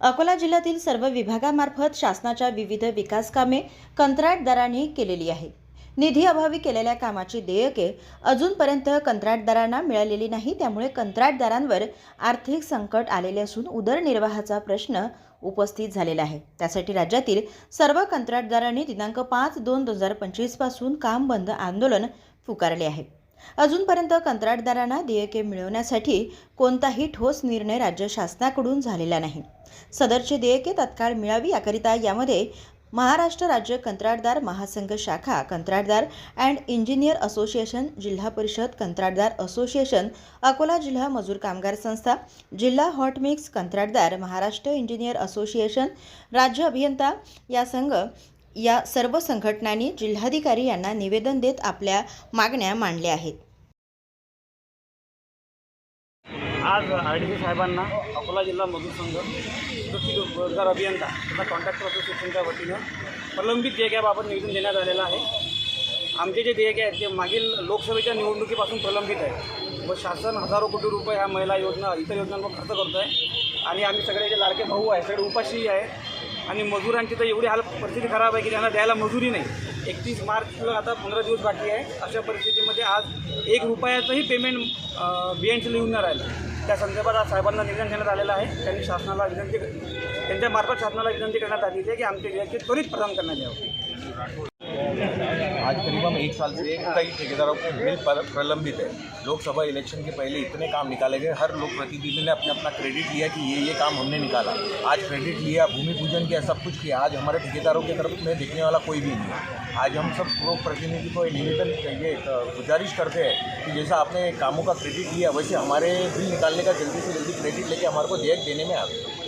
अकोला जिल्ह्यातील सर्व विभागामार्फत शासनाच्या विविध विकास कामे कंत्राटदारांनी केलेली आहे. निधी अभावी केलेल्या कामाची देयके अजूनपर्यंत कंत्राटदारांना मिळालेली नाही त्यामुळे कंत्राटदारांवर आर्थिक संकट आलेले असून उदरनिर्वाहाचा प्रश्न उपस्थित झालेला आहे. त्यासाठी राज्यातील सर्व कंत्राटदारांनी दिनांक पाच दोन दोन हजार पंचवीसपासून काम बंद आंदोलन पुकारले आहे. अजूनपर्यंत कंत्राटदारांना देयके मिळवण्यासाठी कोणताही ठोस निर्णय राज्य शासनाकडून झालेला नाही. सदरचे देयके तत्काळ मिळावी याकरिता यामध्ये महाराष्ट्र राज्य कंत्राटदार महासंघ शाखा कंत्राटदार अँड इंजिनियर असोसिएशन जिल्हा परिषद कंत्राटदार असोसिएशन अकोला जिल्हा मजूर कामगार संस्था जिल्हा हॉट मिक्स कंत्राटदार महाराष्ट्र इंजिनियर असोसिएशन राज्य अभियंता या संघ या सर्व संघटनांनी जिल्हाधिकारी यांना निवेदन देत आपल्या मागण्या मांडल्या आहेत. आज आर डी सी साहेबांना अकोला जिल्हा मजूर संघ कृषी रोजगार अभियंता तथा कॉन्ट्रॅक्टर असोसिएशनच्या वतीनं प्रलंबित देयकाबाबत निवेदन देण्यात आलेलं आहे. आमचे जे देयके आहेत ते मागील लोकसभेच्या निवडणुकीपासून प्रलंबित आहे व शासन हजारो कोटी रुपये ह्या महिला योजना इतर योजनांवर खर्च करतो आहे आणि आम्ही सगळे जे लाडके भाऊ आहे सगळे उपाशी आहे. आणि मजुरांची तर एवढी हाल परिस्थिती खराब आहे की त्यांना द्यायला मजुरी नाही. एकतीस मार्चला आता पंधरा दिवस बाकी आहे. अशा परिस्थितीमध्ये आज एक रुपयाचंही पेमेंट बी एन सीला येऊन नाही राहिलं. त्या संदर्भात आज साहेबांना निवेदन देण्यात आलेलं आहे. त्यांनी शासनाला विनंती त्यांच्यामार्फत शासनाला विनंती करण्यात आली आहे की आमच्या देयके त्वरित प्रदान करण्यात यावं. आज करीब हम एक साल से कई ठेकेदारों के बिल पर प्रलंबित है। लोकसभा इलेक्शन के पहले इतने काम निकाले गए, हर लोक प्रतिनिधि ने अपने अपना क्रेडिट लिया कि ये ये काम हमने निकाला। आज क्रेडिट लिया, भूमि पूजन किया, सब कुछ किया। आज हमारे ठेकेदारों की तरफ़ में देखने वाला कोई भी नहीं है। आज हम सब लोक प्रतिनिधि को निवेदन ये गुजारिश करते हैं कि जैसा आपने कामों का क्रेडिट लिया, वैसे हमारे बिल निकालने का जल्दी से जल्दी क्रेडिट लेके हमारे को देयक देने में आवे